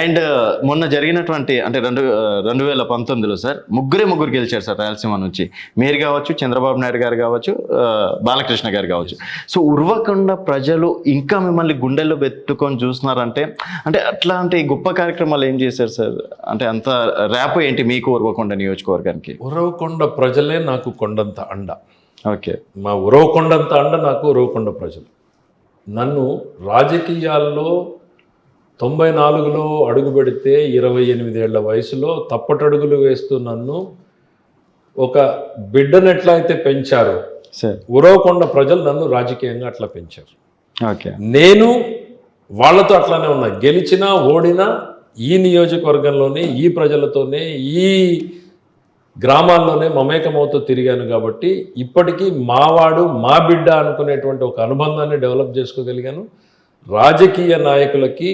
And మొన్న జరిగినటువంటి అంటే రెండు రెండు వేల పంతొమ్మిదిలో సార్ ముగ్గురే ముగ్గురు గెలిచారు సార్ రాయలసీమ నుంచి. మీరు కావచ్చు చంద్రబాబు నాయుడు గారు కావచ్చు బాలకృష్ణ గారు కావచ్చు. సో ఉర్వకొండ ప్రజలు ఇంకా మిమ్మల్ని గుండెల్లో పెట్టుకొని చూస్తున్నారంటే అంటే అట్లాంటి గొప్ప కార్యక్రమాలు ఏం చేశారు సార్? అంటే అంత ర్యాప్ ఏంటి మీకు ఉర్వకొండ నియోజకవర్గానికి? ఉరవకొండ ప్రజలే నాకు కొండంత అండ. ఓకే. మా ఉరవకొండంత అండ నాకు ఉరవకొండ ప్రజలు. నన్ను రాజకీయాల్లో తొంభై నాలుగులో అడుగు పెడితే ఇరవై ఎనిమిదేళ్ళ వయసులో తప్పటడుగులు వేస్తూ నన్ను ఒక బిడ్డను ఎట్లయితే పెంచారో సార్. ఉరవకొండ ప్రజలు నన్ను రాజకీయంగా అట్లా పెంచారు. నేను వాళ్ళతో అట్లానే ఉన్నా. గెలిచినా ఓడినా ఈ నియోజకవర్గంలోనే ఈ ప్రజలతోనే ఈ గ్రామాల్లోనే మమేకమవుతూ తిరిగాను కాబట్టి ఇప్పటికీ మావాడు మా బిడ్డ అనుకునేటువంటి ఒక అనుబంధాన్ని డెవలప్ చేసుకోగలిగాను. రాజకీయ నాయకులకి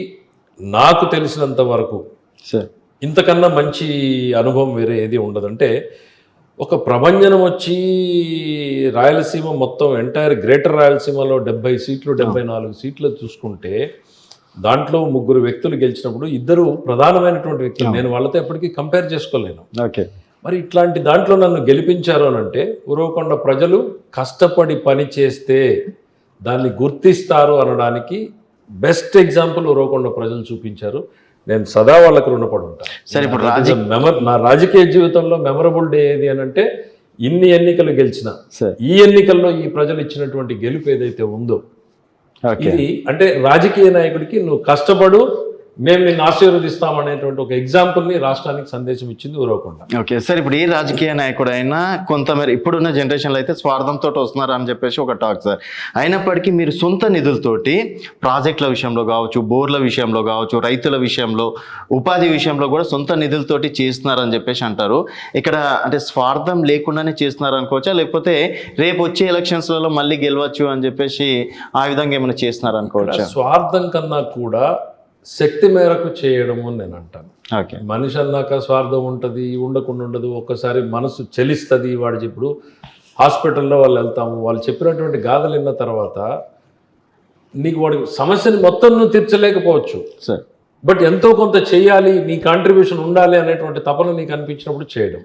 నాకు తెలిసినంత వరకు సార్ ఇంతకన్నా మంచి అనుభవం వేరే ఏది ఉండదంటే ఒక ప్రభంజనం వచ్చి రాయలసీమ మొత్తం ఎంటైర్ గ్రేటర్ రాయలసీమలో డెబ్బై సీట్లు డెబ్బై నాలుగు సీట్లు చూసుకుంటే దాంట్లో ముగ్గురు వ్యక్తులు గెలిచినప్పుడు ఇద్దరు ప్రధానమైనటువంటి వ్యక్తులు. నేను వాళ్ళతో ఎప్పటికీ కంపేర్ చేసుకోలేను. ఓకే మరి ఇట్లాంటి దాంట్లో నన్ను గెలిపించారు అని అంటే ఉరవకొండ ప్రజలు కష్టపడి పని చేస్తే దాన్ని గుర్తిస్తారు అనడానికి బెస్ట్ ఎగ్జాంపుల్ ఉరవకొండ ప్రజలు చూపించారు. నేను సదా వాళ్ళకు రుణపడి ఉంటాను సరే ఇప్పుడు memor- నా రాజకీయ జీవితంలో మెమరబుల్ డే ఏది అని అంటే ఇన్ని ఎన్నికలు గెలిచిన ఈ ఎన్నికల్లో ఈ ప్రజలు ఇచ్చినటువంటి గెలుపు ఏదైతే ఉందో ఇది అంటే రాజకీయ నాయకుడికి నువ్వు కష్టపడు మేము నిన్ను ఆశీర్వదిస్తాం అనేటువంటి ఒక ఎగ్జాంపుల్ని రాష్ట్రానికి సందేశం ఇచ్చింది ఉరవకొండ. ఓకే సార్ ఇప్పుడు ఏ రాజకీయ నాయకుడు అయినా కొంతమేర ఇప్పుడున్న జనరేషన్లో అయితే స్వార్థంతో వస్తున్నారు అని చెప్పేసి ఒక టాక్ సార్. అయినప్పటికీ మీరు సొంత నిధులతోటి ప్రాజెక్టుల విషయంలో కావచ్చు బోర్ల విషయంలో కావచ్చు రైతుల విషయంలో ఉపాధి విషయంలో కూడా సొంత నిధులతోటి చేస్తున్నారని చెప్పేసి అంటారు. ఇక్కడ అంటే స్వార్థం లేకుండానే చేస్తున్నారు అనుకోవచ్చా? లేకపోతే రేపు వచ్చే ఎలక్షన్స్లలో మళ్ళీ గెలవచ్చు అని చెప్పేసి ఆ విధంగా ఏమైనా చేస్తున్నారు అనుకోవచ్చా? స్వార్థం కన్నా కూడా శక్తి మేరకు చేయడము నేను అంటాను. ఓకే. మనిషి అన్నాక స్వార్థం ఉంటుంది ఉండకుండా ఉండదు ఒక్కసారి మనసు చెలిస్తుంది వాడు ఇప్పుడు. హాస్పిటల్లో వాళ్ళు వెళ్తాము వాళ్ళు చెప్పినటువంటి గాథలు విన్న తర్వాత నీకు వాడి సమస్యని మొత్తం నువ్వు తీర్చలేకపోవచ్చు. సార్. బట్ ఎంతో కొంత చేయాలి నీ కాంట్రిబ్యూషన్ ఉండాలి అనేటువంటి తపన నీకు అనిపించినప్పుడు చేయడం.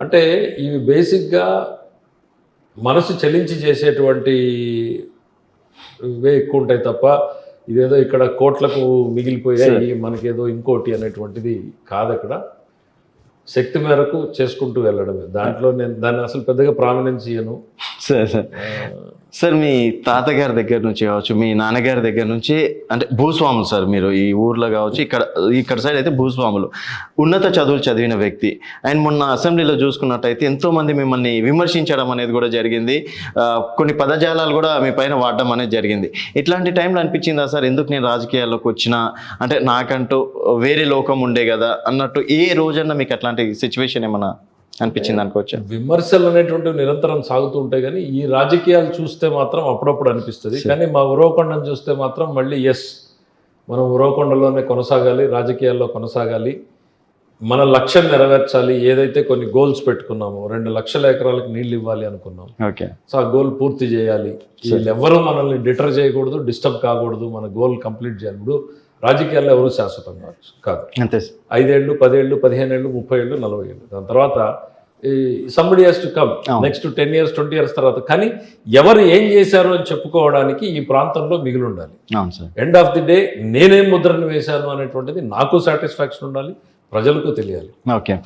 అంటే ఇవి బేసిక్గా మనసు చలించి చేసేటువంటి ఇవే ఎక్కువ ఉంటాయి తప్ప ఇదేదో ఇక్కడ కోట్లకు మిగిలిపోయాయి మనకేదో ఇంకోటి అనేటువంటిది కాదు అక్కడ. శక్తి మేరకు చేసుకుంటూ వెళ్ళడమే. దాంట్లో నేను దాన్ని అసలు పెద్దగా ప్రామినెన్స్ ఇయ్యను. సార్ సార్ సార్ మీ తాతగారి దగ్గర నుంచి కావచ్చు మీ నాన్నగారి దగ్గర నుంచి అంటే భూస్వాములు సార్ మీరు ఈ ఊర్లో కావచ్చు ఇక్కడ ఇక్కడ సైడ్ అయితే భూస్వాములు. ఉన్నత చదువులు చదివిన వ్యక్తి. అండ్ మొన్న అసెంబ్లీలో చూసుకున్నట్టయితే ఎంతోమంది మిమ్మల్ని విమర్శించడం అనేది కూడా జరిగింది. కొన్ని పదజాలాలు కూడా మీ పైన వాడడం అనేది జరిగింది. ఇట్లాంటి టైంలో అనిపించిందా సార్? ఎందుకు నేను రాజకీయాల్లోకి వచ్చినా? అంటే నాకంటూ వేరే లోకం ఉండే కదా అన్నట్టు ఏ రోజన్నా మీకు అట్లాంటి సిచ్యువేషన్ ఏమన్నా అనిపించింది అనుకోవచ్చా. విమర్శలు అనేటువంటివి నిరంతరం సాగుతూ ఉంటాయి కానీ ఈ రాజకీయాలు చూస్తే మాత్రం అప్పుడప్పుడు అనిపిస్తుంది. కానీ మా ఉరవకొండను చూస్తే మాత్రం మళ్ళీ ఎస్ మనం ఉరవకొండలోనే కొనసాగాలి రాజకీయాల్లో కొనసాగాలి. మన లక్ష్యం నెరవేర్చాలి. ఏదైతే కొన్ని గోల్స్ పెట్టుకున్నామో రెండు లక్షల ఎకరాలకు నీళ్ళు ఇవ్వాలి అనుకున్నాం. ఓకే. సో ఆ గోల్ పూర్తి చేయాలి. వీళ్ళెవ్వరూ మనల్ని డిటర్ చేయకూడదు డిస్టర్బ్ కాకూడదు. మన గోల్ కంప్లీట్ చేయాలి. ఇప్పుడు రాజకీయాల్లో ఎవరు శాశ్వతం కాదు. అంతే సార్. ఐదేళ్ళు పదేళ్ళు పదిహేను ఏళ్ళు ముప్పై ఏళ్ళు నలభై ఏళ్ళు దాని తర్వాత ఈ somebody has to come. Next ten years twenty years తర్వాత. కానీ ఎవరు ఏం చేశారు అని చెప్పుకోవడానికి ఈ ప్రాంతంలో మిగిలి ఉండాలి. ఎండ్ ఆఫ్ ది డే నేనేం ముద్రను వేశాను అనేటువంటిది నాకు సాటిస్ఫాక్షన్ ఉండాలి ప్రజలకు తెలియాలి. ఓకే.